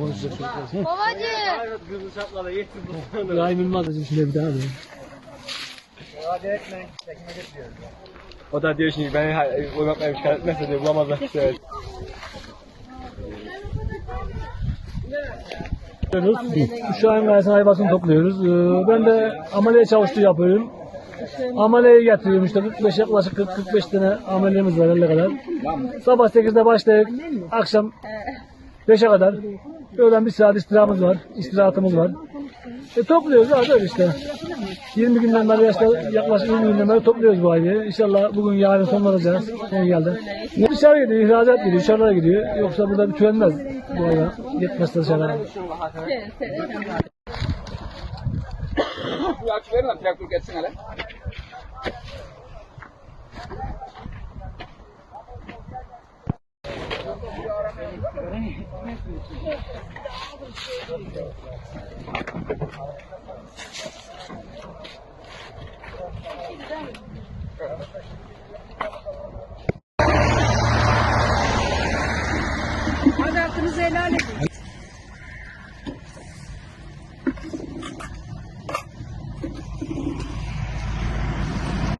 Babacığım. Kızıl şapla da yetti bu. İbrahim Yılmaz da şimdi bir daha abi. O da diyor şimdi beni uyumakla şikayet etmezse diyor bulamazlar. Evet. Yapıyoruz. Şu an gayesine hayvasını topluyoruz. Ee, Ben de ameliye çalıştığı yapıyorum. Ameliyeye getiriyorum işte 45 yaklaşık 40-45 tane ameliyemiz var elle kadar. Sabah 8'de başlayıp akşam 5'e kadar öğlen bir saat istirahatımız var. istirahatımız var. E, topluyoruz abi öyle işte. 20 günden beri yaklaşık 20 günden beri topluyoruz bu ayı. İnşallah bugün yarın sonlanacağız. Son geldi. Ne dışarı gidiyor, ihracat gidiyor, dışarılara gidiyor. Yoksa burada bir tükenmez bu ayı. Yetmezse dışarılara. Bu akü verin lan traktör geçsin hele. Hadi hakkınızı helal edin.